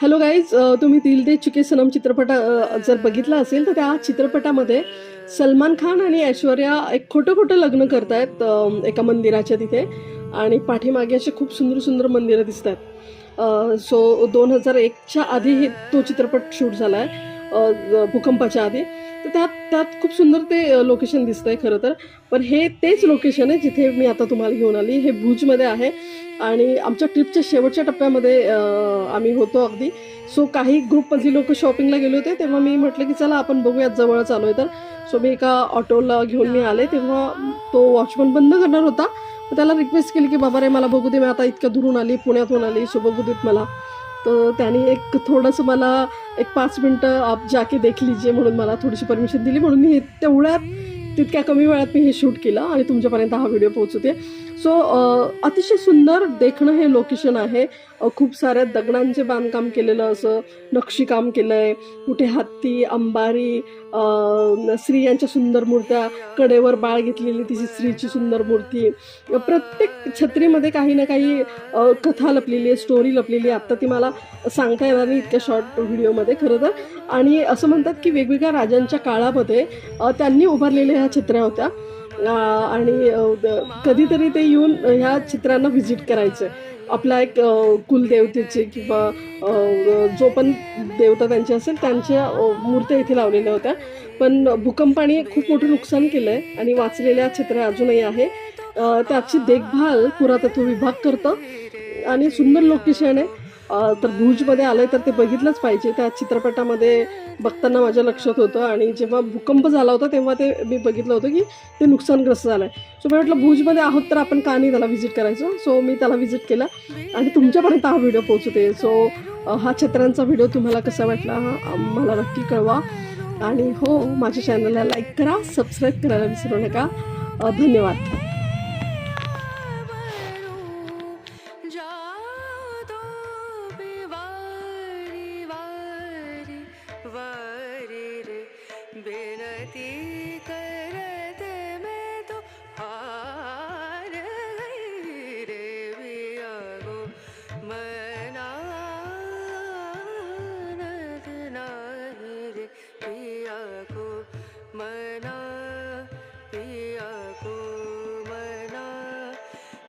Hello guys तुम्ही दिल दे चुके सनम चित्रपट जर बघितला असेल तर त्या चित्रपटामध्ये सलमान खान आणि ऐश्वर्या एक खोटं खोटं लग्न करतायत आहेत एका मंदिराच्या तिथे. आणि पाठीमागे असे खूप सुंदर सुंदर मंदिरं दिसत आहेत सो दोन हजार एकच्या आधी हे तो चित्रपट शूट झाला आहे भूकंपाच्या आधी. तर त्यात त्यात खूप सुंदर ते लोकेशन दिसतंय खरं तर. पण हे तेच लोकेशन आहे जिथे मी आता तुम्हाला घेऊन आली. हे भुजमध्ये आहे. आणि आमच्या ट्रिपच्या शेवटच्या टप्प्यामध्ये आम्ही होतो अगदी. सो काही ग्रुपमधली लोक शॉपिंगला गेले होते तेव्हा मी म्हटलं की चला आपण बघूयात जवळच आलो आहे तर. सो मी एका ऑटोला घेऊन मी आले तेव्हा तो वॉचमन बंद करणार होता. मग त्याला रिक्वेस्ट केली की बाबा रे मला बघू दे मी आता इतक्या दुरून आली पुण्यातून आली सो बघू देत मला. तर त्याने एक थोडंसं मला एक पाच मिनटं आप जाके देख लीजिए म्हणून मला थोडीशी परमिशन दिली म्हणून मी तेवढ्यात तितक्या कमी वेळात मी हे शूट केलं आणि तुमच्यापर्यंत हा व्हिडिओ पोहोचवते. सो अतिशय सुंदर देखणं हे लोकेशन आहे. खूप साऱ्या दगडांचे बांधकाम केलेलं असं नक्षीकाम केलं आहे कुठे हत्ती अंबारी स्त्रियांच्या सुंदर मूर्त्या कडेवर बाळ घेतलेली तिची स्त्रीची सुंदर मूर्ती. प्रत्येक छत्रीमध्ये काही ना काही कथा लपलेली आहे स्टोरी लपलेली आहे. आत्ता ती मला सांगता येणार नाही इतक्या शॉर्ट व्हिडिओमध्ये खरं तर. आणि असं म्हणतात की वेगवेगळ्या राजांच्या काळामध्ये त्यांनी उभारलेल्या ह्या छत्र्या होत्या. आणि कधीतरी ते येऊन ह्या चित्रांना व्हिजिट करायचं. आपला एक कुलदेवतेची कुलदेवतेचे किंवा जो पण देवता त्यांची असेल त्यांच्या मूर्त्या इथे लावलेल्या होत्या. पण भूकंपाने खूप मोठं नुकसान केलं आहे आणि वाचलेल्या चित्र अजूनही आहे. त्याची देखभाल पुरातत्व विभाग करतं आणि सुंदर लोकेशन आहे. तर भुजमध्ये आलं तर ते बघितलंच पाहिजे. त्या चित्रपटामध्ये बघताना माझ्या लक्षात होतं आणि जेव्हा भूकंप झाला होता तेव्हा ते मी बघितलं होतं की ते नुकसानग्रस्त झालं आहे सो मी म्हटलं भुजमध्ये आहोत तर आपण का नाही त्याला व्हिजिट करायचो? सो मी त्याला व्हिजिट केला आणि तुमच्यापर्यंत हा व्हिडिओ पोहोचते सो हा छत्र्यांचा व्हिडिओ तुम्हाला कसा वाटला हा मला नक्की कळवा. आणि हो माझ्या चॅनलला लाईक करा सबस्क्राईब करायला विसरू नका. धन्यवाद.